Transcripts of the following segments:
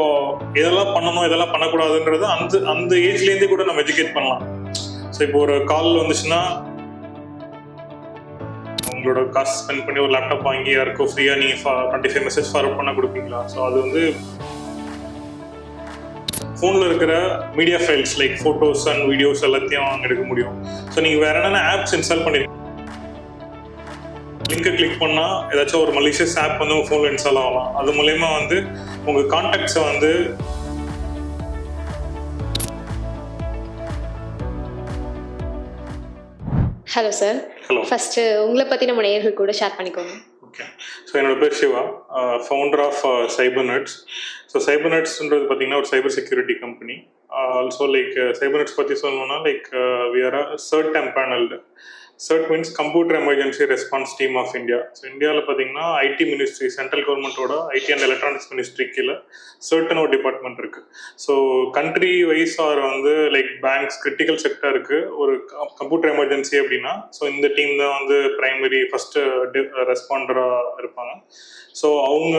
இப்போ இதெல்லாம் பண்ணணும் இதெல்லாம் பண்ணக்கூடாதுன்றது அந்த அந்த ஏஜ்லேருந்தே கூட நம்ம எஜுகேட் பண்ணலாம். ஸோ இப்போ ஒரு கால் வந்துச்சுன்னா உங்களோட காசு ஸ்பெண்ட் பண்ணி ஒரு லேப்டாப் வாங்கி யாருக்கும் ஃப்ரீயாக நீங்கள் டுவெண்ட்டி ஃபைவ் மெசேஜ் ஃபார்வர்ட் பண்ண கொடுப்பீங்களா? ஸோ அது வந்து ஃபோனில் இருக்கிற media files like photos and videos எல்லாத்தையும் அங்கே எடுக்க முடியும். ஸோ நீங்கள் வேற என்னென்ன ஆப்ஸ் இன்ஸ்டால் பண்ணிருக்கீங்க? லிங்கை கிளிக் பண்ணால் ஏதாச்சும் ஒரு மலிஷியஸ் ஆப் வந்து உங்கள் ஃபோனில் இன்ஸ்டால் ஆகலாம். அது மூலயமா வந்து உங்கள் கான்டாக்ட்ஸை வந்து ஹலோ சார் ஹலோ ஃபர்ஸ்ட் உங்களை பத்தி நம்ம நேயர்கள் கூட ஷேர் பண்ணிக்கோங்க. ஓகே ஸோ என்னோட பேர் Siva. Founder of cyber nets so cyber நெட்ஸ்ன்றது பார்த்தீங்கன்னா ஒரு cyber security company also like cyber nets பற்றி சொல்லணும்னா like we are CERT empanelled CERT means computer emergency response team of India so இந்தியாவில் பார்த்தீங்கன்னா IT ministry central கவர்மெண்ட்டோட IT and electronics ministry கீழே CERT In ஒரு department இருக்கு. ஸோ கண்ட்ரி வைஸ் ஆர் வந்து like banks critical செக்டருக்கு ஒரு கம்ப்யூட்டர் எமர்ஜென்சி அப்படின்னா ஸோ இந்த டீம் தான் வந்து பிரைமரி ஃபர்ஸ்ட் ரெஸ்பாண்டராக இருப்பாங்க. ஸோ அவங்க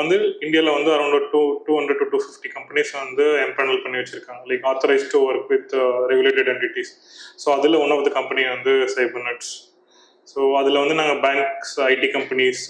வந்து இந்தியாவில் வந்து around two two hundred to two fifty companies வந்து எம்பேனல் பண்ணி வச்சிருக்காங்க. Like authorised to work with regulated entities so அதில் ஒன் ஆஃப் த கம்பெனி வந்து சைபர் நெட்ஸ் ஸோ அதில் வந்து நாங்கள் banks IT companies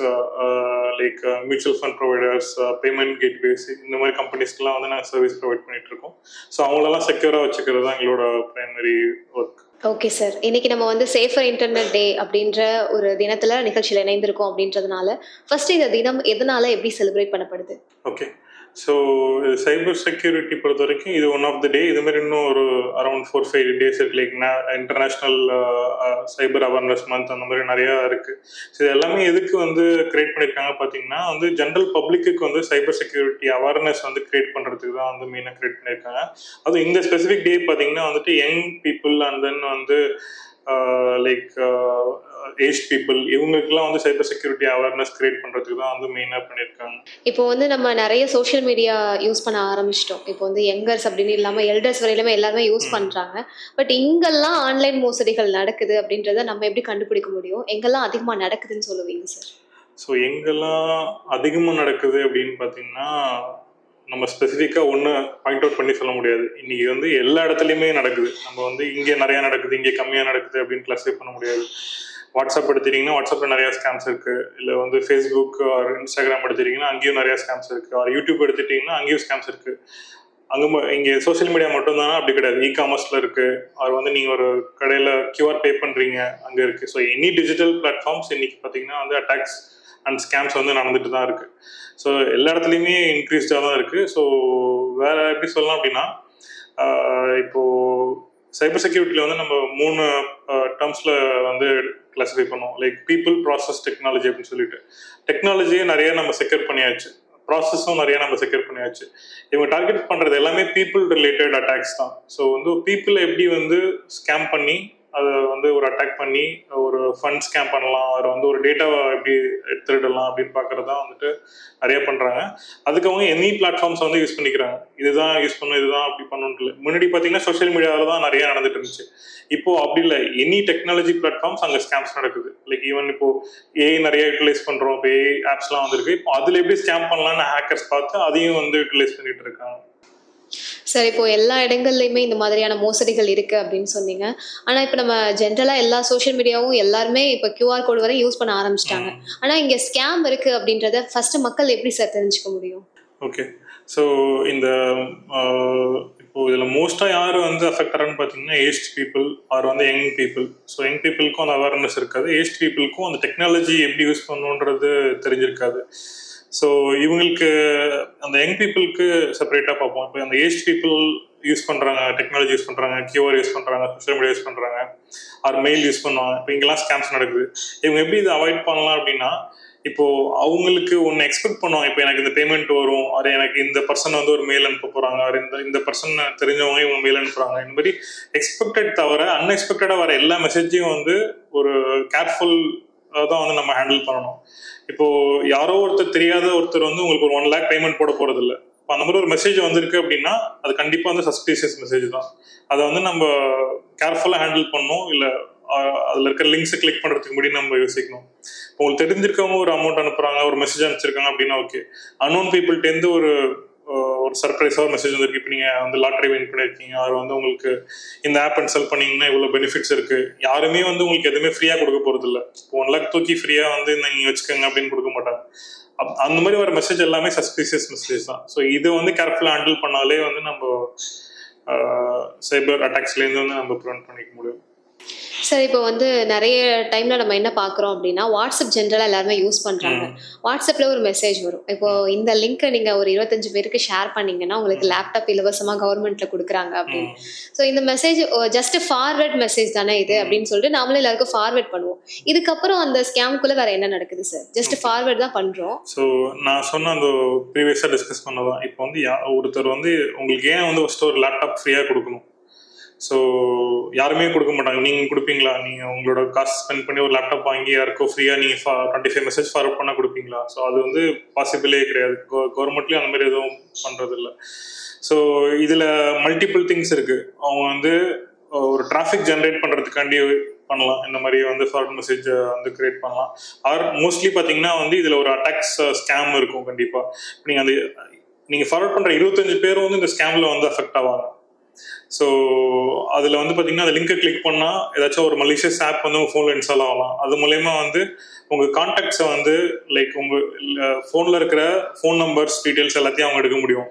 like mutual fund providers payment gateways இந்த மாதிரி கம்பெனிஸ்க்கெலாம் வந்து நாங்கள் சர்வீஸ் ப்ரொவைட் பண்ணிட்டு இருக்கோம். ஸோ அவங்களெல்லாம் செக்யூராக வச்சுக்கிறது தான் எங்களோட பிரைமரி ஒர்க் ஓகே சார் இன்னைக்கு நம்ம வந்து சேஃபர் இன்டர்நெட் டே அப்படின்ற ஒரு தினத்துல நிகழ்ச்சியில் இணைந்திருக்கோம் அப்படின்றதுனால ஃபர்ஸ்ட் இந்த தினம் எதனால எப்படி செலிப்ரேட் பண்ணப்படுது? ஓகே ஸோ சைபர் செக்யூரிட்டி பொறுத்த வரைக்கும் இது ஒன் ஆஃப் த டே இது மாதிரி இன்னும் ஒரு அரௌண்ட் ஃபோர் ஃபைவ் டேஸ் இருக்கு. Like international cyber awareness month அந்த மாதிரி நிறையா இருக்குது ஸோ இது எல்லாமே எதுக்கு வந்து கிரியேட் பண்ணியிருக்காங்க பார்த்தீங்கன்னா வந்து ஜென்ரல் பப்ளிக்கு வந்து சைபர் செக்யூரிட்டி அவேர்னஸ் வந்து கிரியேட் பண்ணுறதுக்கு தான் வந்து மெயினாக கிரியேட் பண்ணியிருக்காங்க அதுவும் இந்த ஸ்பெசிஃபிக் டே பார்த்தீங்கன்னா வந்துட்டு யங் பீப்புள் அண்ட் தென் வந்து லைக் ஏஜ் பீப்புள் இவங்களுக்குலாம் வந்து சைபர் செக்யூரிட்டி அவேர்னஸ் கிரியேட் பண்ணுறதுக்கு தான் வந்து மெயினாக பண்ணியிருக்காங்க. இப்போ வந்து நம்ம நிறைய சோஷியல் மீடியா யூஸ் பண்ண ஆரம்பிச்சிட்டோம். இப்போ வந்து யங்கர்ஸ் அப்படின்னு இல்லாமல் எல்டர்ஸ் வரையிலுமே எல்லாருமே யூஸ் ம். பண்றாங்க. பட் இங்கெல்லாம் ஆன்லைன் மோசடிகள் நடக்குது அப்படின்றத நம்ம எப்படி கண்டுபிடிக்க முடியும்? எங்கெல்லாம் அதிகமாக நடக்குதுன்னு சொல்லுவீங்க சார் ஸோ எங்கெல்லாம் அதிகமாக நடக்குது அப்படின்னு பார்த்தீங்கன்னா நம்ம ஸ்பெசிஃபிக்காக ஒன்று பாயிண்ட் அவுட் பண்ணி சொல்ல முடியாது. இன்னைக்கு வந்து எல்லா இடத்துலையுமே நடக்குது. நம்ம வந்து இங்கே நிறையா நடக்குது இங்கே கம்மியாக நடக்குது அப்படின்னு கிளாஸிஃபை பண்ண முடியாது. வாட்ஸ்அப் எடுத்துட்டீங்கன்னா வாட்ஸ்அப்பில் நிறையா ஸ்கேம்ஸ் இருக்கு. இல்லை வந்து ஃபேஸ்புக் ஆர் இன்ஸ்டாகிராம் எடுத்துட்டீங்கன்னா அங்கேயும் நிறையா ஸ்கேம்ஸ் இருக்கு. ஆர் யூடியூப் எடுத்துட்டீங்கன்னா அங்கேயும் ஸ்கேம்ஸ் இருக்கு. அங்கே இங்கே சோஷியல் மீடியா மட்டும் தானே அப்படி கிடையாது. இ காமர்ஸில் இருக்கு. அவர் வந்து நீங்கள் ஒரு கடையில் கியூஆர் பே பண்ணுறீங்க அங்கே இருக்கு. ஸோ எனி டிஜிட்டல் பிளாட்ஃபார்ம்ஸ் இன்னைக்கு பார்த்தீங்கன்னா வந்து அட்டாக்ஸ் அண்ட் ஸ்கேம்ஸ் வந்து நடந்துட்டு தான் இருக்கு. ஸோ எல்லா இடத்துலையுமே இன்க்ரீஸ்டாக தான் இருக்கு. ஸோ வேற எப்படி சொல்லலாம் அப்படின்னா இப்போது இப்போ சைபர் செக்யூரிட்டியில் வந்து நம்ம மூணு டேர்ம்ஸில் வந்து கிளாஸிஃபை பண்ணுவோம் லைக் பீப்புள் ப்ராசஸ் டெக்னாலஜி அப்படின்னு சொல்லிட்டு. டெக்னாலஜியே நிறைய நம்ம செக்யூர் பண்ணியாச்சு. ப்ராசஸும் நிறைய நம்ம செக்யூர் பண்ணியாச்சு. இவங்க டார்கெட் பண்ணுறது எல்லாமே பீப்புள் ரிலேட்டட் அட்டாக்ஸ் தான். ஸோ வந்து பீப்புளை எப்படி வந்து ஸ்கேம் பண்ணி அதை வந்து ஒரு அட்டாக் பண்ணி ஒரு ஃபண்ட் ஸ்கேம் பண்ணலாம் அதில் வந்து ஒரு டேட்டாவை எப்படி எடுத்துடலாம் அப்படின்னு பார்க்கறது தான் வந்துட்டு நிறைய பண்ணுறாங்க அதுக்கு அவங்க எனி பிளாட்ஃபார்ம்ஸ் வந்து யூஸ் பண்ணிக்கிறாங்க. இதுதான் யூஸ் பண்ணும் இதுதான் அப்படி பண்ணணும்னு இல்லை முன்னாடி பார்த்தீங்கன்னா சோஷியல் மீடியாவில் தான் நிறைய நடந்துட்டு இருந்துச்சு. இப்போ அப்படி இல்லை. எனி டெக்னாலஜி பிளாட்ஃபார்ம்ஸ் அங்கே ஸ்கேம்ஸ் நடக்குது. லைக் ஈவன் இப்போ ஏஐ நிறைய யூட்டிலைஸ் பண்ணுறோம் இப்போ ஏஐ ஆப்ஸ்லாம் வந்திருக்கு. இப்போ அதில் எப்படி ஸ்கேம் பண்ணலாம்னு ஹேக்கர்ஸ் பார்த்து அதையும் வந்து யூட்டிலைஸ் பண்ணிட்டு இருக்காங்க. சார் இப்போ எல்லா இடங்கள்லையுமே இந்த மாதிரியான மோசடிகள் இருக்கு அப்படின்னு சொன்னீங்க. ஆனா இப்போ நம்ம ஜென்ரலா எல்லா சோஷியல் மீடியாவும் எல்லாருமே இப்போ கியூஆர் கோடு வரை யூஸ் பண்ண ஆரம்பிச்சிட்டாங்க. ஆனா இங்க ஸ்கேம் இருக்கு அப்படின்றத ஃபர்ஸ்ட் மக்கள் எப்படி சார் தெரிஞ்சுக்க முடியும்? ஓகே ஸோ இந்த இப்போ இதில் மோஸ்ட்டாக யார் வந்து அஃபெக்ட் ஆகிறான்னு பார்த்தீங்கன்னா ஏஜ் பீப்புள் ஆர் வந்து யங் பீப்புள் ஸோ யங் பீப்புளுக்கும் அந்த அவேர்னஸ் இருக்காது. ஏஜ் பீப்புளுக்கும் அந்த டெக்னாலஜி எப்படி யூஸ் பண்ணணுன்றது தெரிஞ்சிருக்காது. ஸோ இவங்களுக்கு அந்த யங் பீப்புளுக்கு செப்பரேட்டாக பார்ப்போம். இப்போ அந்த ஏஜ் பீப்புள் யூஸ் பண்ணுறாங்க டெக்னாலஜி யூஸ் பண்ணுறாங்க கியூஆர் யூஸ் பண்ணுறாங்க சோஷியல் மீடியா யூஸ் பண்ணுறாங்க ஆர் மெயில் யூஸ் பண்ணுவாங்க. இப்போ இங்கெல்லாம் ஸ்கேம்ஸ் நடக்குது. இவங்க எப்படி இதை அவாய்ட் பண்ணலாம் அப்படின்னா இப்போ அவங்களுக்கு ஒன்று எக்ஸ்பெக்ட் பண்ணுவாங்க. இப்போ எனக்கு இந்த பேமெண்ட் வரும் அது எனக்கு இந்த பர்சன் வந்து ஒரு மெயில் அனுப்ப போகிறாங்க அது இந்த இந்த பர்சன் தெரிஞ்சவங்க இவங்க மெயில் அனுப்புறாங்க. இந்த மாதிரி எக்ஸ்பெக்டட் தவிர அன்எக்ஸ்பெக்டடாக வர எல்லா மெசேஜையும் வந்து ஒரு கேர்ஃபுல் தான் வந்து நம்ம ஹேண்டில் பண்ணணும். இப்போ யாரோ ஒருத்தர் தெரியாத ஒருத்தர் வந்து உங்களுக்கு ஒரு ஒன் லேக் பேமெண்ட் போட போறது இல்ல இப்போ அந்த மாதிரி ஒரு மெசேஜ் வந்திருக்கு அப்படின்னா அது கண்டிப்பா வந்து சஸ்பீசியஸ் மெசேஜ் தான். அதை வந்து நம்ம கேர்ஃபுல்லாக ஹேண்டில் பண்ணணும். இல்லை அதில் இருக்கிற லிங்க்ஸை கிளிக் பண்ணுறதுக்கு முன்னாடி நம்ம யோசிக்கணும். இப்போ உங்களுக்கு தெரிஞ்சிருக்கவங்க ஒரு அமௌண்ட் அனுப்புறாங்க ஒரு மெசேஜ் அனுப்பிச்சிருக்காங்க அப்படின்னா ஓகே அன்னோன் பீப்புள்கிட்டேருந்து ஒரு ஒரு சர்ப்ரைஸாக மெசேஜ் வந்திருக்கு. இப்போ நீங்கள் வந்து லாட்ரி வின் பண்ணியிருக்கீங்க அது வந்து உங்களுக்கு இந்த ஆப் இன்ஸ்டால் பண்ணீங்கன்னா இவ்வளோ பெனிஃபிட்ஸ் இருக்கு. யாருமே வந்து உங்களுக்கு எதுவுமே ஃப்ரீயாக கொடுக்க போகிறது இல்லை. இப்போ ஒன் லேக் தூக்கி ஃப்ரீயாக வந்து நீங்கள் வச்சுக்கோங்க அப்படின்னு கொடுக்க மாட்டாங்க. அப்- அந்த மாதிரி வர மெசேஜ் எல்லாமே சஸ்பீசியஸ் மெசேஜ் தான். ஸோ இது வந்து கேர்ஃபுல்லாக ஹேண்டில் பண்ணாலே வந்து நம்ம சைபர் அட்டாக்ஸ்லேருந்து வந்து நம்ம ப்ரிவெண்ட் பண்ணிக்க முடியும். சார் இப்போ வந்து நிறைய டைம்ல நம்ம என்ன பார்க்குறோம் அப்படின்னா வாட்ஸ்அப் ஜென்ரலாக எல்லாருமே யூஸ் பண்றாங்க. வாட்ஸ்அப்ல ஒரு மெசேஜ் வரும். இப்போ இந்த லிங்க்கை நீங்க ஒரு இருபத்தஞ்சு பேருக்கு ஷேர் பண்ணீங்கன்னா உங்களுக்கு லேப்டாப் இலவசமா கவர்மெண்ட்ல கொடுக்குறாங்க அப்படின்னு. ஸோ இந்த மெசேஜ் ஜஸ்ட் ஃபார்வர்ட் மெசேஜ் தானே இது அப்படின்னு சொல்லிட்டு நாமளே எல்லாருக்கும் ஃபார்வர்ட் பண்ணுவோம். இதுக்கப்புறம் அந்த ஸ்கேம்குள்ள வேற என்ன நடக்குது சார் ஜஸ்ட் ஃபார்வர்ட் தான் பண்றோம். ஸோ நான் சொன்ன அந்த ப்ரீவியஸாக டிஸ்கஸ் பண்ணதான் இப்போ வந்து ஒருத்தர் வந்து உங்களுக்கு ஏன் வந்து ஃபஸ்ட்டு ஒரு லேப்டாப் ஃப்ரீயாக கொடுக்கணும்? ஸோ யாருமே கொடுக்க மாட்டாங்க. நீங்கள் கொடுப்பீங்களா? நீங்கள் உங்களோட காசு ஸ்பெண்ட் பண்ணி ஒரு லேப்டாப் வாங்கி யாருக்கோ ஃப்ரீயாக நீங்கள் ஃபா டுவெண்ட்டி ஃபைவ் மெசேஜ் ஃபார்வர்ட் பண்ணால் கொடுப்பீங்களா? ஸோ அது வந்து பாசிபிளே கிடையாது. கவர்மெண்ட்லேயும் அந்த மாதிரி எதுவும் பண்ணுறது இல்லை ஸோ இதில் மல்டிபிள் திங்ஸ் இருக்குது அவங்க வந்து ஒரு டிராஃபிக் ஜென்ரேட் பண்ணுறதுக்காண்டி பண்ணலாம். இந்த மாதிரி வந்து ஃபார்வர்ட் மெசேஜ் வந்து கிரியேட் பண்ணலாம். ஆர் மோஸ்ட்லி பார்த்தீங்கன்னா வந்து இதில் ஒரு அட்டாக்ஸ் ஸ்கேம் இருக்கும் கண்டிப்பாக நீங்கள் அந்த நீங்கள் ஃபார்வர்ட் பண்ணுற இருபத்தஞ்சு பேரும் வந்து இந்த ஸ்கேமில் வந்து அஃபெக்ட் ஆவாங்க. ஸோ அதில் வந்து பார்த்தீங்கன்னா அந்த லிங்கை கிளிக் பண்ணால் ஏதாச்சும் ஒரு மலிஷியஸ் ஆப் வந்து உங்கள் ஃபோனில் இன்ஸ்டால் ஆகலாம். அது மூலயமா வந்து உங்கள் கான்டாக்ட்ஸை வந்து லைக் உங்கள் ஃபோனில் இருக்கிற ஃபோன் நம்பர்ஸ் டீட்டெயில்ஸ் எல்லாத்தையும் அவங்க எடுக்க முடியும்.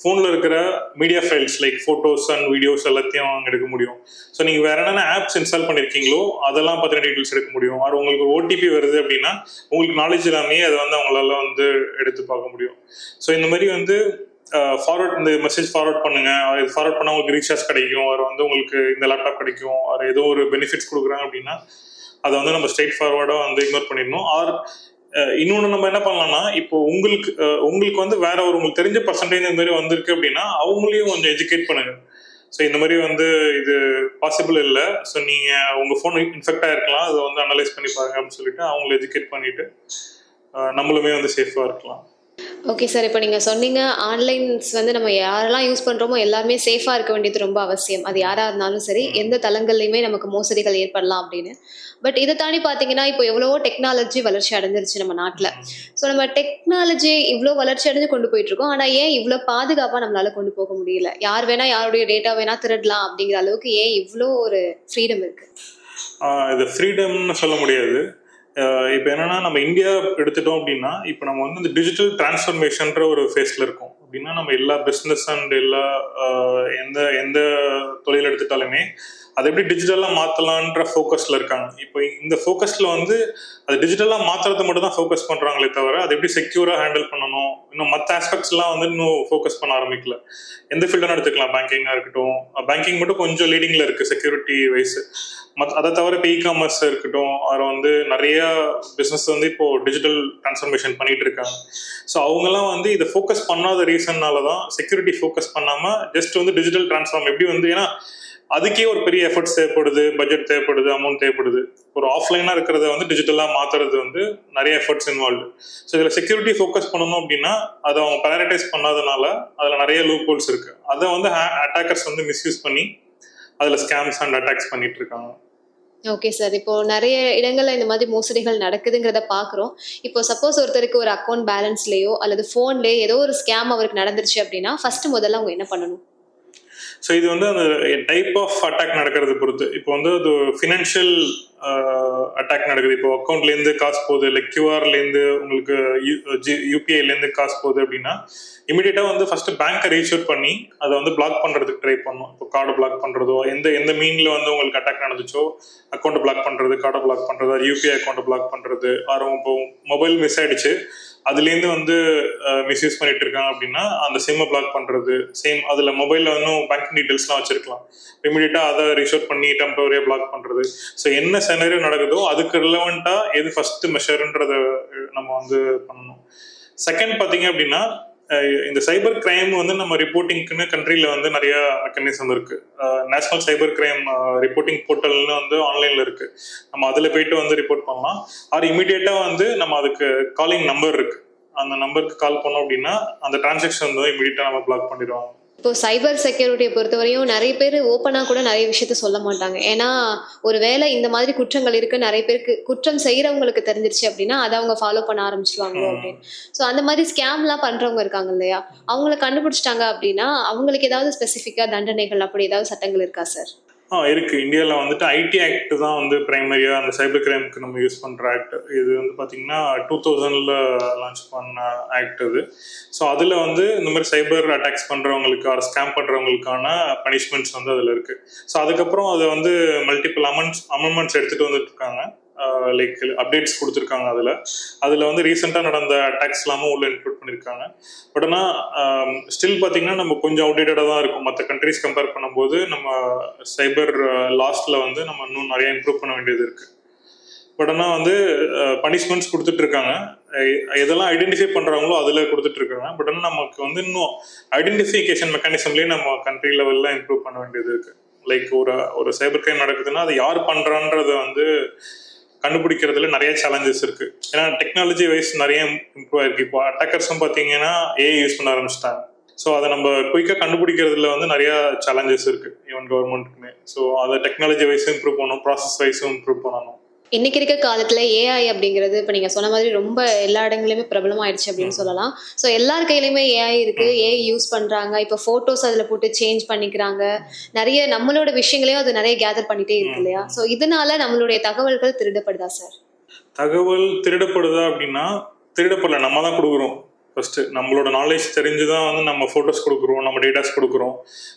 ஃபோனில் இருக்கிற media files like photos and videos எல்லாத்தையும் அவங்க எடுக்க முடியும். ஸோ நீங்கள் வேற என்னென்ன ஆப்ஸ் இன்ஸ்டால் பண்ணியிருக்கீங்களோ அதெல்லாம் பார்த்தீங்கன்னா டீட்டெயில்ஸ் எடுக்க முடியும். அது உங்களுக்கு ஓடிபி வருது அப்படின்னா உங்களுக்கு நாலேஜ் எல்லாமே அதை வந்து அவங்களால வந்து எடுத்து பார்க்க முடியும். ஸோ இந்த மாதிரி வந்து ஃபார்வர்ட் இந்த மெசேஜ் ஃபார்வர்ட் பண்ணுங்க. இது ஃபார்வர்ட் பண்ணால் உங்களுக்கு ரீசார்ஜ் கிடைக்கும். அவர் வந்து உங்களுக்கு இந்த லேப்டாப் கிடைக்கும். அவர் ஏதோ ஒரு பெனிஃபிட்ஸ் கொடுக்குறாங்க அப்படின்னா அதை வந்து நம்ம ஸ்ட்ரைட் ஃபார்வர்டாக வந்து இக்னோர் பண்ணிடணும். ஆர் இன்னொன்று நம்ம என்ன பண்ணலாம்னா இப்போ உங்களுக்கு உங்களுக்கு வந்து வேற ஒரு உங்களுக்கு தெரிஞ்ச பர்சன்டேஜ் இந்த மாதிரி வந்திருக்கு அப்படின்னா அவங்களையும் கொஞ்சம் எஜுகேட் பண்ணுங்க. ஸோ இந்த மாதிரி வந்து இது பாசிபிள் இல்லை. ஸோ நீங்கள் உங்கள் ஃபோன் இன்ஃபெக்ட் ஆகிருக்கலாம் அதை வந்து அனலைஸ் பண்ணி பாருங்க அப்படின்னு சொல்லிட்டு அவங்கள எஜுகேட் பண்ணிட்டு நம்மளுமே வந்து சேஃபாக இருக்கலாம். ஓகே சார் இப்போ நீங்கள் சொன்னீங்க ஆன்லைன்ஸ் வந்து நம்ம யாரெல்லாம் யூஸ் பண்ணுறோமோ எல்லாருமே சேஃபாக இருக்க வேண்டியது ரொம்ப அவசியம். அது யாராக இருந்தாலும் சரி எந்த தளங்கள்லையுமே நமக்கு மோசடிகள் ஏற்படலாம் அப்படின்னு. பட் இதை தாண்டி பார்த்தீங்கன்னா இப்போ எவ்வளவோ டெக்னாலஜி வளர்ச்சி அடைஞ்சிருச்சு நம்ம நாட்டில். ஸோ நம்ம டெக்னாலஜி இவ்வளோ வளர்ச்சி அடைஞ்சு கொண்டு போயிட்டு இருக்கோம். ஆனால் ஏன் இவ்வளோ பாதுகாப்பாக நம்மளால கொண்டு போக முடியல? யார் வேணா யாருடைய டேட்டா வேணா திருடலாம் அப்படிங்கிற அளவுக்கு ஏன் இவ்வளோ ஒரு ஃப்ரீடம் இருக்கு? ஆஹ் இது ஃப்ரீடம்னு சொல்ல முடியாது. இப்போ என்னன்னா நம்ம இந்தியா எடுத்துட்டோம் அப்படின்னா இப்போ நம்ம வந்து இந்த டிஜிட்டல் டிரான்ஸ்ஃபர்மேஷன்ற ஒரு ஃபேஸ்ல இருக்கோம். அப்படின்னா நம்ம எல்லா பிஸ்னஸ் அண்ட் எல்லா எந்த எந்த தொழில் எடுத்துட்டாலுமே அதை எப்படி டிஜிட்டலாக மாற்றலான்ற ஃபோக்கஸில் இருக்காங்க. இப்போ இந்த ஃபோக்கஸில் வந்து அது டிஜிட்டலாக மாற்றுறது மட்டும் தான் ஃபோக்கஸ் பண்ணுறாங்களே தவிர அதை எப்படி செக்யூராக ஹேண்டில் பண்ணணும்? இன்னும் மற்ற ஆஸ்பெக்ட்ஸ்லாம் வந்து இன்னும் ஃபோக்கஸ் பண்ண ஆரம்பிக்கல. எந்த ஃபீல்டும் எடுத்துக்கலாம். பேங்கிங்காக இருக்கட்டும். பேங்கிங் மட்டும் கொஞ்சம் லீடிங்கில் இருக்குது செக்யூரிட்டி வைஸ் மத் அதை தவிர இப்போ இ காமர்ஸ் இருக்கட்டும். அதில் வந்து நிறைய பிஸ்னஸ் வந்து இப்போ டிஜிட்டல் டிரான்ஸ்ஃபர்மேஷன் பண்ணிட்டு இருக்காங்க. ஸோ அவங்கெல்லாம் வந்து இதை ஃபோக்கஸ் பண்ணாத ரீசன்னால தான் செக்யூரிட்டி ஃபோக்கஸ் பண்ணாமல் ஜஸ்ட் வந்து டிஜிட்டல் டிரான்ஸ்ஃபார்ம் எப்படி வந்து ஏன்னா அதுக்கே ஒரு பெரிய எஃபர்ட்ஸ் தேவைப்படுது பட்ஜெட் தேவைப்படுது அமௌண்ட் தேவைப்படுது. ஒரு ஆஃப்லைனாக இருக்கிறத வந்து டிஜிட்டலாக மாற்றுறது வந்து நிறைய எஃபர்ட்ஸ் இன்வால்வ் ஸோ இதில் செக்யூரிட்டி ஃபோக்கஸ் பண்ணணும் அப்படின்னா அதை அவங்க ப்ரையாரிட்டைஸ் பண்ணாதனால அதில் நிறைய லூப் ஹோல்ஸ் இருக்கு. அதை வந்து அட்டாக்கர்ஸ் வந்து மிஸ்யூஸ் பண்ணி அதில் ஸ்கேம்ஸ் அண்ட் அட்டாக்ஸ் பண்ணிட்டு இருக்காங்க. ஓகே சார் இப்போ நிறைய இடங்கள்ல இந்த மாதிரி மோசடிகள் நடக்குதுங்கிறத பார்க்குறோம் இப்போ சப்போஸ் ஒருத்தருக்கு ஒரு அக்கௌண்ட் பேலன்ஸ்லயோ அல்லது ஃபோன்லேயோ ஏதோ ஒரு ஸ்கேம் அவருக்கு நடந்துருச்சு அப்படின்னா ஃபர்ஸ்ட் முதல்ல அவங்க என்ன பண்ணணும்? ஸோ இது வந்து அந்த டைப் ஆஃப் அட்டாக் நடக்கிறது பொறுத்து. இப்போ வந்து அது ஃபினான்ஷியல் அட்டாக் நடக்குது. இப்போ அக்கௌண்ட்லேருந்து காசு போகுது. இல்லை கியூஆர்லேருந்து உங்களுக்கு யூபிஐலேருந்து காசு போகுது அப்படின்னா இமீடியட்டாக வந்து ஃபர்ஸ்ட் பேங்க்கை ரீச் அவுட் பண்ணி அதை வந்து பிளாக் பண்ணுறதுக்கு ட்ரை பண்ணும். இப்போ கார்டு பிளாக் பண்ணுறதோ எந்த எந்த மீனில் வந்து உங்களுக்கு அட்டாக் நடந்துச்சோ அக்கௌண்ட்டை பிளாக் பண்ணுறது கார்டை பிளாக் பண்ணுறது யூபிஐ அக்கௌண்ட்டை பிளாக் பண்ணுறது ஆரும் இப்போ மொபைல் மிஸ் ஆயிடுச்சு அதுலேருந்து வந்து மிஸ்யூஸ் பண்ணிட்டு இருக்காங்க அப்படின்னா அந்த சிம்மை பிளாக் பண்ணுறது சேம் அதில் மொபைலில் இன்னும் பேங்கிங் டீட்டெயில்ஸ்லாம் வச்சிருக்கலாம். இமீடியட்டாக அதை ரிசோர்ட் பண்ணி டெம்பரரியாக பிளாக் பண்ணுறது ஸோ என்ன செனரியோ நடக்குதோ அதுக்கு ரிலவெண்ட்டாக எது ஃபஸ்ட்டு மெஷர்ன்றதை நம்ம வந்து பண்ணணும். செகண்ட் பார்த்தீங்க அப்படின்னா இந்த சைபர் கிரைம் வந்து நம்ம ரிப்போர்ட்டிங்க்குன்னு கண்ட்ரியில் வந்து நிறைய மெக்கானிசம் இருக்கு. நேஷனல் சைபர் கிரைம் ரிப்போர்ட்டிங் போர்ட்டல்னு வந்து ஆன்லைனில் இருக்கு. நம்ம அதில் போயிட்டு வந்து ரிப்போர்ட் பண்ணலாம். ஆர் இமீடியட்டாக வந்து நம்ம அதுக்கு காலிங் நம்பர் இருக்கு. அந்த நம்பருக்கு கால் பண்ணோம் அப்படின்னா அந்த டிரான்சாக்ஷன் வந்து இமீடியட்டாக நம்ம பிளாக் பண்ணிடுவாங்க இப்போ சைபர் செக்யூரிட்டியை பொறுத்தவரையும் நிறைய பேர் ஓப்பனாக கூட நிறைய விஷயத்த சொல்ல மாட்டாங்க. ஏன்னா ஒரு வேளை இந்த மாதிரி குற்றங்கள் இருக்கு நிறைய பேருக்கு குற்றம் செய்யறவங்களுக்கு தெரிஞ்சிருச்சு அப்படின்னா அதை அவங்க ஃபாலோ பண்ண ஆரம்பிச்சிருவாங்க ம். அப்படின்னு. ஸோ அந்த மாதிரி ஸ்கேம்லாம் பண்றவங்க இருக்காங்க இல்லையா? அவங்கள கண்டுபிடிச்சிட்டாங்க அப்படின்னா அவங்களுக்கு ஏதாவது ஸ்பெசிஃபிக்காக தண்டனைகள் அப்படி ஏதாவது சட்டங்கள் இருக்கா சார் ஆ இருக்கு. இந்தியாவில் வந்துட்டு ஐடி ஆக்ட் தான் வந்து பிரைமரியா அந்த சைபர் கிரைமுக்கு நம்ம யூஸ் பண்ற ஆக்ட் இது வந்து பாத்தீங்கன்னா டூ தௌசண்ட்ல லான்ச் பண்ண ஆக்ட் இது ஸோ அதில் வந்து இந்த மாதிரி சைபர் அட்டாக்ஸ் பண்றவங்களுக்கு ஆர் ஸ்கேம் பண்றவங்களுக்கான பனிஷ்மெண்ட்ஸ் வந்து அதில் இருக்கு. ஸோ அதுக்கப்புறம் அதை வந்து மல்டிபிள் அமெண்ட்ஸ் அமெண்ட்மெண்ட்ஸ் எடுத்துட்டு வந்துட்டு இருக்காங்க. லைக் அப்டேட்ஸ் கொடுத்துருக்காங்க அதில். அதில் வந்து ரீசெண்டாக நடந்த அட்டாக்ஸ் எல்லாமே உள்ள இன்க்ளூட் பண்ணியிருக்காங்க பட் ஆனால் ஸ்டில் பார்த்தீங்கன்னா நம்ம கொஞ்சம் அவுடேட்டடாக தான் இருக்கும். மற்ற கண்ட்ரிஸ் கம்பேர் பண்ணும்போது நம்ம சைபர் லாஸ்ட்ல வந்து நம்ம இன்னும் நிறைய இம்ப்ரூவ் பண்ண வேண்டியது இருக்கு. பட் ஆனால் வந்து பனிஷ்மெண்ட்ஸ் கொடுத்துட்டு இருக்காங்க எதெல்லாம் ஐடென்டிஃபை பண்றாங்களோ அதில் கொடுத்துட்டு இருக்காங்க பட் ஆனால் நமக்கு வந்து இன்னும் ஐடென்டிஃபிகேஷன் மெக்கானிசம்லேயே நம்ம கண்ட்ரி லெவலில் இம்ப்ரூவ் பண்ண வேண்டியது இருக்கு. லைக் ஒரு ஒரு சைபர் கிரைம் நடக்குதுன்னா அது யார் பண்றான்றத வந்து கண்டுபிடிக்கிறதுல நிறைய சேலஞ்சஸ் இருக்கு. ஏன்னா டெக்னாலஜி வைஸ் நிறைய இம்ப்ரூவ் ஆயிருக்கு. இப்போ அட்டாக்கர்ஸும் பார்த்தீங்கன்னா ஏஐ யூஸ் பண்ண ஆரம்பிச்சிட்டாங்க. ஸோ அதை நம்ம குயிக்காக கண்டுபிடிக்கிறதுல வந்து நிறைய சேலஞ்சஸ் இருக்கு. ஈவன் கவர்மெண்ட்டுக்குமே ஸோ அதை டெக்னாலஜி வைஸும் இம்ப்ரூவ் பண்ணணும் ப்ராசஸ் வைஸும் இம்ப்ரூவ் பண்ணணும். இன்னைக்கு இருக்க காலத்துல ஏஐ அப்படிங்கிறது இப்போ நீங்க சொன்ன மாதிரி ரொம்ப எல்லா இடங்களையுமே பிரபலமாயிடுச்சு அப்படின்னு சொல்லலாம். ஸோ எல்லார் கையிலயுமே ஏஐ இருக்கு. ஏஐ யூஸ் பண்றாங்க. இப்போ போட்டோஸ் அதுல போட்டு சேஞ்ச் பண்ணிக்கிறாங்க. நிறைய நம்மளோட விஷயங்களையும் அது நிறைய கேதர் பண்ணிட்டே இருக்கு இல்லையா? ஸோ இதனால நம்மளுடைய தகவல்கள் திருடப்படுதா சார் தகவல் திருடப்படுதா அப்படின்னா திருடப்படல. நம்ம தான் கொடுக்குறோம். ஃபஸ்ட்டு நம்மளோட நாலேஜ் தெரிஞ்சு தான் வந்து நம்ம ஃபோட்டோஸ் கொடுக்குறோம் நம்ம டேட்டாஸ் கொடுக்குறோம்.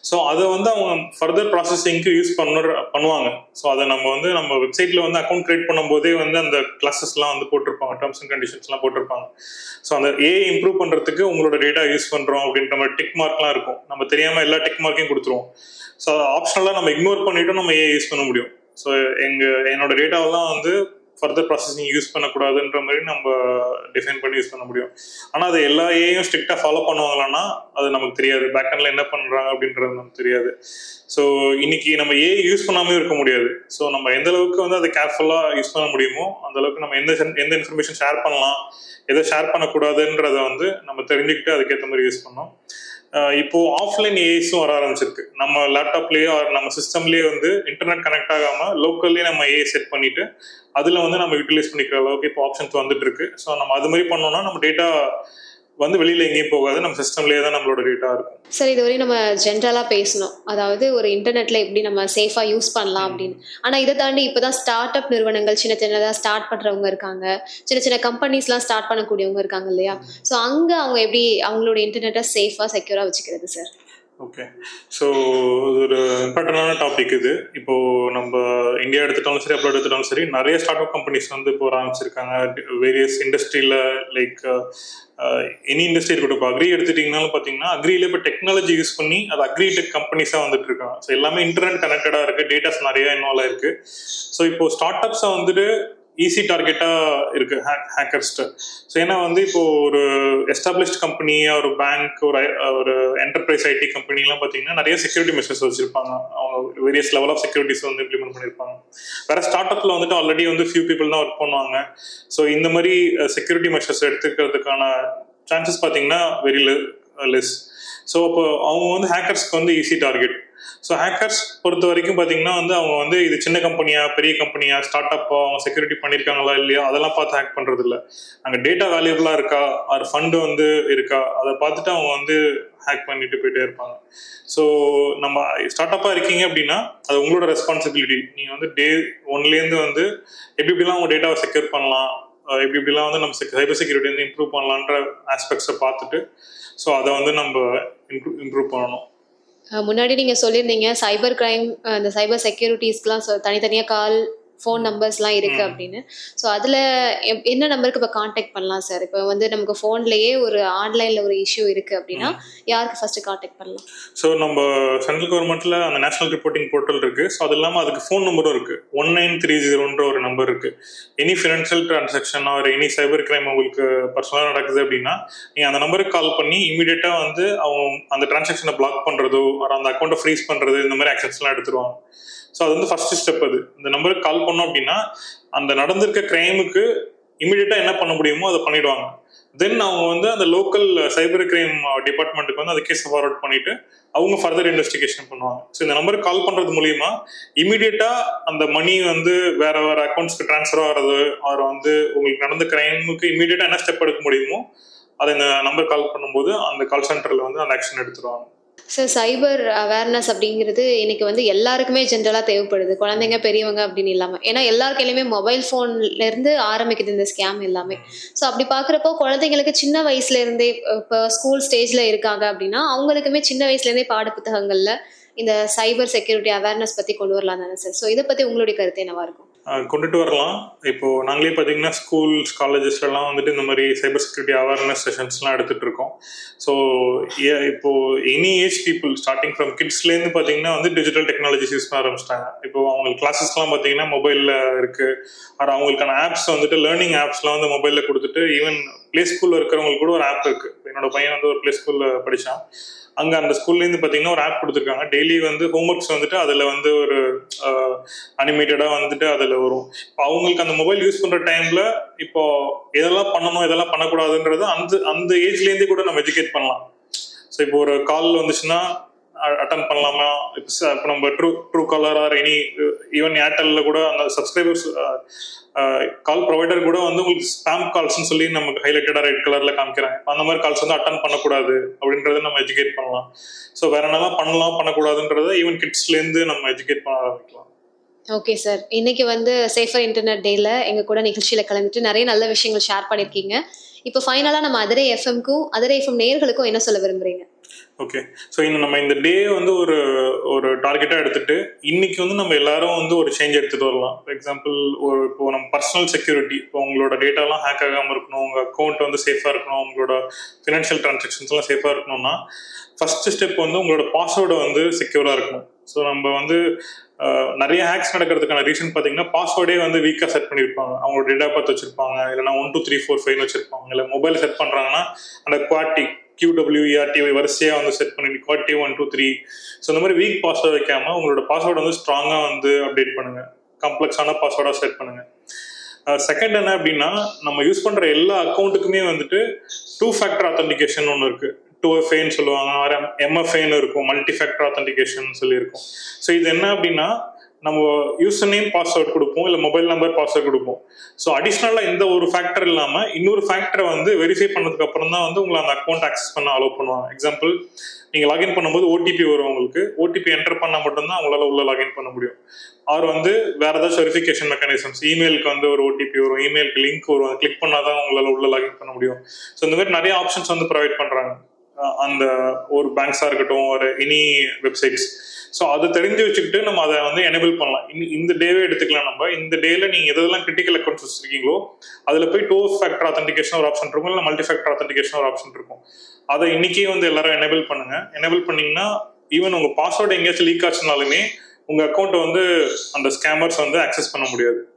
ஸோ அதை வந்து அவங்க ஃபர்தர் ப்ராசஸிங்க்கு யூஸ் பண்ண பண்ணுவாங்க. ஸோ அதை நம்ம வந்து நம்ம வெப்சைட்டில் வந்து அக்கௌண்ட் கிரியேட் பண்ணும்போதே வந்து அந்த கிளாஸஸ்லாம் வந்து போட்டிருப்பாங்க டேர்ம்ஸ் அண்ட் கண்டிஷன்ஸ்லாம் போட்டிருப்பாங்க. ஸோ அந்த ஏஐ இம்ப்ரூவ் பண்ணுறதுக்கு உங்களோட டேட்டா யூஸ் பண்ணுறோம் அப்படின்ற மாதிரி டிக் மார்க்லாம் இருக்கும். நம்ம தெரியாமல் எல்லா டிக் மார்க்கையும் கொடுத்துருவோம். ஸோ ஆப்ஷனலாக நம்ம இக்னோர் பண்ணிவிட்டு நம்ம ஏஐ யூஸ் பண்ண முடியும். ஸோ எங்கள் என்னோட டேட்டாவெல்லாம் வந்து ஃபர்தர் ப்ராசஸிங் யூஸ் பண்ணக்கூடாதுன்ற மாதிரி நம்ம டிஃபைன் பண்ணி யூஸ் பண்ண முடியும். ஆனால் அது எல்லா ஏயும் ஸ்ட்ரிக்டாக ஃபாலோ பண்ணுவாங்களான்னா அது நமக்கு தெரியாது. பேக்கெண்டில் என்ன பண்ணுறாங்க அப்படின்றது நமக்கு தெரியாது. ஸோ இன்னைக்கு நம்ம ஏ யூஸ் பண்ணாமே இருக்க முடியாது. ஸோ நம்ம எந்த அளவுக்கு வந்து அதை கேர்ஃபுல்லாக யூஸ் பண்ண முடியுமோ அந்த அளவுக்கு நம்ம எந்த எந்த இன்ஃபர்மேஷன் ஷேர் பண்ணலாம் எதை ஷேர் பண்ணக்கூடாதுன்றதை வந்து நம்ம தெரிஞ்சுக்கிட்டு அதுக்கேற்ற மாதிரி யூஸ் பண்ணோம் இப்போ ஆஃப்லைன் ஏஐஸும் வர ஆரம்பிச்சிருக்கு. நம்ம லேப்டாப்லயோ நம்ம சிஸ்டம்லயே வந்து இன்டர்நெட் கனெக்ட் ஆகாம லோக்கல்லே நம்ம ஏஐ செட் பண்ணிட்டு அதுல வந்து நம்ம யூட்டிலைஸ் பண்ணிக்கிற அளவுக்கு இப்போ ஆப்ஷன்ஸ் வந்துட்டு இருக்கு. ஸோ நம்ம அது மாதிரி பண்ணோம்னா நம்ம டேட்டா வந்து வெளியில எங்கேயும் போகாது. நம்ம சிஸ்டம்லயே தான் நம்மளோட டேட்டா இருக்கும். சார் இதுவரை நம்ம ஜென்ரலா பேசணும். அதாவது ஒரு இன்டர்நெட்ல எப்படி நம்ம சேஃபா யூஸ் பண்ணலாம் அப்படின்னு. ஆனா இதை தாண்டி இப்பதான் ஸ்டார்ட் அப் நிறுவனங்கள் சின்ன சின்னதா ஸ்டார்ட் பண்றவங்க இருக்காங்க. சின்ன சின்ன கம்பெனிஸ்லாம் ஸ்டார்ட் பண்ணக்கூடியவங்க இருக்காங்க இல்லையா? ஸோ அங்க அவங்க எப்படி அவங்களோட இன்டர்நெட்டை சேஃபா செக்யூரா வச்சுக்கிறது சார் ஓகே ஸோ இது ஒரு இம்பார்ட்டண்டான டாபிக் இது. இப்போ நம்ம இந்தியா எடுத்துட்டாலும் சரி அப்ராட் எடுத்துட்டாலும் சரி நிறைய ஸ்டார்ட் அப் கம்பெனிஸ் வந்து இப்போ ஆரம்பிச்சிருக்காங்க. வேரியஸ் இண்டஸ்ட்ரியில் லைக் எனி இண்டஸ்ட்ரி இருக்கட்டும். இப்போ அக்ரி எடுத்துட்டிங்கனாலும் பார்த்தீங்கன்னா அக்ரியில் இப்போ டெக்னாலஜி யூஸ் பண்ணி அது அக்ரி டெக் கம்பெனிஸாக வந்துட்டு இருக்காங்க ஸோ எல்லாமே இன்டர்நெட் கனெக்டடாக இருக்குது டேட்டாஸ் நிறையா இன்வால்வ் ஆயிருக்கு. ஸோ இப்போ ஸ்டார்ட் அப்ஸை வந்துட்டு ஈஸி டார்கெட்டாக இருக்கு ஹேக்கர்ஸ்ட்டு ஸோ ஏன்னா வந்து இப்போ ஒரு எஸ்டாப்ளிஷ்ட் கம்பெனி ஒரு பேங்க் ஒரு ஒரு என்டர்பிரைஸ் ஐடி கம்பெனிலாம் பார்த்தீங்கன்னா நிறைய செக்யூரிட்டி மெஷர்ஸ் வச்சிருப்பாங்க. அவங்க வேரியஸ் லெவல் ஆஃப் செக்யூரிட்டிஸ் வந்து இம்ப்ளிமெண்ட் பண்ணியிருப்பாங்க வேற ஸ்டார்ட் அப்ல வந்துட்டு ஆல்ரெடி வந்து ஃபியூ பீப்புள் தான் ஒர்க் பண்ணுவாங்க. ஸோ இந்த மாதிரி செக்யூரிட்டி மெஷர்ஸ் எடுத்துக்கிறதுக்கான சான்சஸ் பார்த்தீங்கன்னா வெரி லெஸ் ஸோ அப்போ அவங்க வந்து ஹேக்கர்ஸ்க்கு வந்து ஈஸி டார்கெட் ஸோ ஹேக்கர்ஸ் பொறுத்த வரைக்கும் பார்த்தீங்கன்னா வந்து அவங்க வந்து இது சின்ன கம்பெனியா பெரிய கம்பெனியா ஸ்டார்ட் அப்போ அவங்க செக்யூரிட்டி பண்ணியிருக்காங்களா இல்லையா? அதெல்லாம் பார்த்து ஹேக் பண்ணுறது இல்லை அங்கே டேட்டா வேல்யூபிளாக இருக்கா? ஆர் ஃபண்டு வந்து இருக்கா? அதை பார்த்துட்டு அவங்க வந்து ஹேக் பண்ணிட்டு போயிட்டே இருப்பாங்க. ஸோ நம்ம ஸ்டார்ட் அப்பாக இருக்கீங்க அப்படின்னா அது உங்களோட ரெஸ்பான்சிபிலிட்டி நீங்கள் வந்து டே ஒன்லேருந்து வந்து எப்படி எப்படிலாம் உங்கள் டேட்டாவை செக்யூர் பண்ணலாம்? எப்படி இப்படிலாம் வந்து நம்ம சைபர் செக்யூரிட்டி வந்து இம்ப்ரூவ் பண்ணலான்ற ஆஸ்பெக்ட்ஸை பார்த்துட்டு ஸோ அதை வந்து நம்ம இம்ப்ரூவ் இம்ப்ரூவ் பண்ணணும். முன்னாடி நீங்க சொல்லியிருந்தீங்க சைபர் கிரைம் அந்த சைபர் செக்யூரிட்டிஸ்க்குலாம் தனித்தனியாக கால் ஃபோன் நம்பர்ஸ்லாம் இருக்கு ம். அப்படின்னு. ஸோ அதுல என்ன நம்பருக்கு இப்போ காண்டாக்ட் பண்ணலாம் சார் இப்போ வந்து நமக்கு ஃபோன்லயே ஒரு ஆன்லைன்ல ஒரு இஷ்யூ இருக்கு அப்படின்னா யாருக்கு ஃபர்ஸ்ட் காண்டாக்ட் பண்ணலாம்? ஸோ நம்ம சென்ட்ரல் கவர்மெண்ட்ல அந்த நேஷனல் ரிப்போர்ட்டிங் போர்ட்டல் இருக்கு. ஸோ அது இல்லாமல் அதுக்கு ஃபோன் நம்பரும் இருக்கு. ஒன் நைன் த்ரீ ஜீரோன்ற ஒரு நம்பர் இருக்கு. Any financial transaction or any cyber crime உங்களுக்கு பர்சனலாக நடக்குது அப்படின்னா நீங்கள் அந்த நம்பருக்கு கால் பண்ணி இமீடியட்டாக வந்து அவங்க அந்த டிரான்சாக்ஷனை பிளாக் பண்ணுறதோ அந்த அக்கௌண்ட்டை ஃப்ரீஸ் பண்ணுறது இந்த மாதிரி ஆக்ஷன்ஸ்லாம் எடுத்துருவாங்க. ஸோ அது வந்து ஃபர்ஸ்ட் ஸ்டெப் அது. இந்த நம்பருக்கு கால் பண்ணோம் அப்படின்னா அந்த நடந்திருக்க கிரைமுக்கு இமீடியட்டாக என்ன பண்ண முடியுமோ அதை பண்ணிடுவாங்க. தென் அவங்க வந்து அந்த லோக்கல் சைபர் கிரைம் டிபார்ட்மெண்ட்டுக்கு வந்து அந்த கேஸ் ஃபார்வர்ட் பண்ணிட்டு அவங்க ஃபர்தர் இன்வெஸ்டிகேஷன் பண்ணுவாங்க. ஸோ இந்த நம்பருக்கு கால் பண்றது மூலியமா இமீடியட்டா அந்த மணி வந்து வேற வேற அக்கௌண்ட்ஸ்க்கு ட்ரான்ஸ்ஃபர் ஆகிறது அவர் வந்து உங்களுக்கு நடந்த கிரைமுக்கு இமீடியட்டா என்ன ஸ்டெப் எடுக்க முடியுமோ அதை இந்த நம்பர் கால் பண்ணும்போது அந்த கால் சென்டர்ல வந்து அந்த ஆக்ஷன் எடுத்துருவாங்க. சார் சைபர் அவேர்னஸ் அப்படிங்கிறது இன்னைக்கு வந்து எல்லாருக்குமே ஜென்ரலாக தேவைப்படுது. குழந்தைங்க பெரியவங்க அப்படின்னு இல்லாமல் ஏன்னா எல்லார் கையிலையுமே மொபைல் ஃபோன்லேருந்து ஆரம்பிக்குது இந்த ஸ்கேம் எல்லாமே. ஸோ அப்படி பார்க்குறப்போ குழந்தைங்களுக்கு சின்ன வயசுலேருந்தே இப்போ ஸ்கூல் ஸ்டேஜில் இருக்காங்க அப்படின்னா அவங்களுக்குமே சின்ன வயசுலேருந்தே பாட புத்தகங்களில் இந்த சைபர் செக்யூரிட்டி அவேர்னஸ் பற்றி கொண்டு வரலாம் தானே சார் ஸோ இதை பற்றி உங்களுடைய கருத்து என்னவா இருக்கும்? கொண்டுட்டு வரலாம். இப்போ நாங்களே பார்த்தீங்கன்னா ஸ்கூல்ஸ் காலேஜஸ்லாம் வந்துட்டு இந்த மாதிரி சைபர் செக்யூரிட்டி அவேர்னஸ் செஷன்ஸ்லாம் எடுத்துட்டு இருக்கோம். ஸோ இப்போ any age people starting from கிட்ஸ்லேருந்து பார்த்தீங்கன்னா வந்து டிஜிட்டல் டெக்னாலஜிஸ் யூஸ் பண்ண ஆரம்பிச்சிட்டாங்க. இப்போ அவங்களுக்கு கிளாஸஸ்லாம் பார்த்தீங்கன்னா மொபைலில் இருக்குது அவங்களுக்கான ஆப்ஸ் வந்துட்டு லேர்னிங் ஆப்ஸ்லாம் வந்து மொபைலில் கொடுத்துட்டு ஈவன் ப்ளே ஸ்கூலில் இருக்கிறவங்களுக்கு கூட ஒரு ஆப் இருக்குது என்னோட பையன் வந்து ஒரு ப்ளே ஸ்கூலில் படித்தான் அங்கே அந்த ஸ்கூல்லேருந்து பார்த்தீங்கன்னா ஒரு ஆப் கொடுத்துருக்காங்க. டெய்லி வந்து ஹோம்ஒர்க்ஸ் வந்துட்டு அதில் வந்து ஒரு அனிமேட்டடாக வந்துட்டு அதில் வரும். இப்போ அவங்களுக்கு அந்த மொபைல் யூஸ் பண்ணுற டைமில் இப்போ எதெல்லாம் பண்ணணும் எதெல்லாம் பண்ணக்கூடாதுன்றது அந்த அந்த ஏஜ்லேருந்தே கூட நம்ம எஜுகேட் பண்ணலாம். ஸோ இப்போ ஒரு கால் வந்துச்சுன்னா அட்டன் பண்ணலாமா? இப்போ இப்போ நம்ம true true caller or any even ஏர்டெல்ல கூட அந்த சப்ஸ்கிரைபர்ஸ் கால் ப்ரொவைடர் கூட வந்து உங்களுக்கு ஸ்பாம் கால்ஸ்னு சொல்லி நமக்கு ஹைலைட்டடாக ரெட் கலர்ல காமிக்கிறாங்க. அந்த மாதிரி கால்ஸ் வந்து அட்டன் பண்ணக்கூடாது அப்படின்றத நம்ம எஜுகேட் பண்ணலாம். ஸோ வேற என்னதான் பண்ணலாம் பண்ணக்கூடாதுன்றத ஈவன் கிட்ஸ்லேருந்து நம்ம எஜுகேட் பண்ண ஆரம்பிக்கலாம். ஓகே சார் இன்னைக்கு வந்து சேஃபர் இன்டர்நெட் டேல எங்க கூட நிகழ்ச்சியில கலந்துட்டு நிறைய நல்ல விஷயங்கள் ஷேர் பண்ணிருக்கீங்க. இப்போ ஃபைனலா நம்ம அதிரை எஃப்எம்க்கும் அதிரை எஃப்எம் நேயர்களுக்கும் என்ன சொல்ல விரும்புறீங்க? ஓகே ஸோ இந்த நம்ம இந்த டே வந்து ஒரு ஒரு டார்கெட்டாக எடுத்துட்டு இன்னைக்கு வந்து நம்ம எல்லாரும் வந்து ஒரு சேஞ்ச் எடுத்துட்டு வரலாம். ஃபார் எக்ஸாம்பிள் ஒரு இப்போ நம்ம பர்சனல் செக்யூரிட்டி இப்போ உங்களோட டேட்டாலாம் ஹேக் ஆகாமல் இருக்கணும் உங்கள் அக்கௌண்ட் வந்து சேஃபாக இருக்கணும் உங்களோட ஃபினான்ஷியல் டிரான்சாக்ஷன்ஸ்லாம் சேஃபாக இருக்கணும்னா ஃபர்ஸ்ட் ஸ்டெப் வந்து உங்களோட பாஸ்வேர்டை வந்து செக்யூராக இருக்கணும். ஸோ நம்ம வந்து நிறைய ஹேக்ஸ் நடக்கிறதுக்கான ரீசன் பார்த்தீங்கன்னா பாஸ்வேர்டே வந்து வீக்காக செட் பண்ணியிருப்பாங்க. அவங்களோட டேட்டா பார்த்து வச்சிருப்பாங்க. இல்லைனா one two three four five வச்சிருப்பாங்க. இல்லை மொபைல் செட் பண்ணுறாங்கன்னா அந்த குவாட்டி QWERTY வரிசையாக வந்து செட் பண்ணி qwerty one two three so இந்த மாதிரி வீக் பாஸ்வேர்டு வைக்காம உங்களோட பாஸ்வேர்டு வந்து ஸ்ட்ராங்காக வந்து அப்டேட் பண்ணுங்க. கம்ப்ளெக்ஸான பாஸ்வேர்டாக செட் பண்ணுங்க. செகண்ட் என்ன அப்படின்னா நம்ம யூஸ் பண்ணுற எல்லா அக்கௌண்ட்டுக்குமே வந்துட்டு டூ ஃபேக்டர் அத்தன்டிகேஷன் ஒன்று இருக்கு டூ எஃப்ஏன்னு சொல்லுவாங்க எம்எஃப்ஏன்னு இருக்கும் மல்டி ஃபேக்டர் அத்தன்டிகேஷன் சொல்லி இருக்கும் ஸோ இது என்ன அப்படின்னா நம்ம யூசர் நேம் பாஸ்வேர்ட் கொடுப்போம் இல்லை மொபைல் நம்பர் பாஸ்வேர்ட் கொடுப்போம். ஸோ அடிஷ்னலாக இந்த ஒரு ஃபேக்டர் இல்லாமல் இன்னொரு ஃபேக்டரை வந்து வெரிஃபை பண்ணதுக்கு அப்புறம் தான் வந்து உங்களை அந்த அக்கௌண்ட் ஆக்சஸ் பண்ண அலோவ் பண்ணுவாங்க. எக்ஸாம்பிள் நீங்கள் லாகின் பண்ணும்போது ஓடிபி வரும் உங்களுக்கு. ஓடிபி என்டர் பண்ணால் மட்டும்தான் உங்களால் உள்ள லாகின் பண்ண முடியும். அவர் வந்து வேற ஏதாச்சும் வெரிஃபிகேஷன் மெக்கானிசம்ஸ் இமெயிலுக்கு வந்து ஒரு ஓடிபி வரும். இமெயிலுக்கு லிங்க் வரும். அதை கிளிக் பண்ணால் தான் உங்களால் உள்ள லாகின் பண்ண முடியும். ஸோ இந்த மாதிரி நிறைய ஆப்ஷன்ஸ் வந்து ப்ரொவைட் பண்ணுறாங்க அந்த ஒரு பேங்க்ஸாக இருக்கட்டும் ஒரு எனி வெப்சைட்ஸ் ஸோ அதை தெரிஞ்சு வச்சுக்கிட்டு நம்ம அதை வந்து எனேபிள் பண்ணலாம். இந்த- இந்த டேவே எடுத்துக்கலாம் நம்ம. இந்த டேல நீங்கள் எதெல்லாம் கிரிட்டிக்கல் அக்கௌண்ட்ஸ் வச்சிருக்கீங்களோ அதில் போய் டூ ஃபேக்டர் ஆத்தன்டிகேஷன் ஒரு ஆப்ஷன் இருக்கும் இல்லை மல்டி ஃபேக்டர் ஆத்தன்டிகேஷன் ஒரு ஆப்ஷன் இருக்கும். அதை இன்னைக்கே வந்து எல்லாரும் எனேபிள் பண்ணுங்க. எனேபிள் பண்ணீங்கன்னா ஈவன் உங்க பாஸ்வேர்டு எங்கேயாச்சும் லீக் ஆச்சுனாலுமே உங்க அக்கௌண்ட்டை வந்து அந்த ஸ்கேமர்ஸ் வந்து அக்சஸ் பண்ண முடியாது.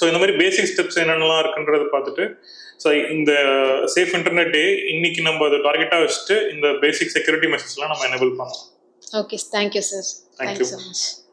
ஸோ இந்த மாதிரி பேசிக் ஸ்டெப்ஸ் என்னென்னலாம் இருக்குன்றத பார்த்துட்டு ஸோ இந்த சேஃப் இன்டர்நெட் டே இன்னைக்கு நம்ம அதை டார்கெட்டாக வச்சுட்டு இந்த பேசிக் செக்யூரிட்டி மெசேஜ்லாம் நம்ம எனேபிள் பண்ணலாம். Okay, thank you, sir. Thank Thanks you. so much.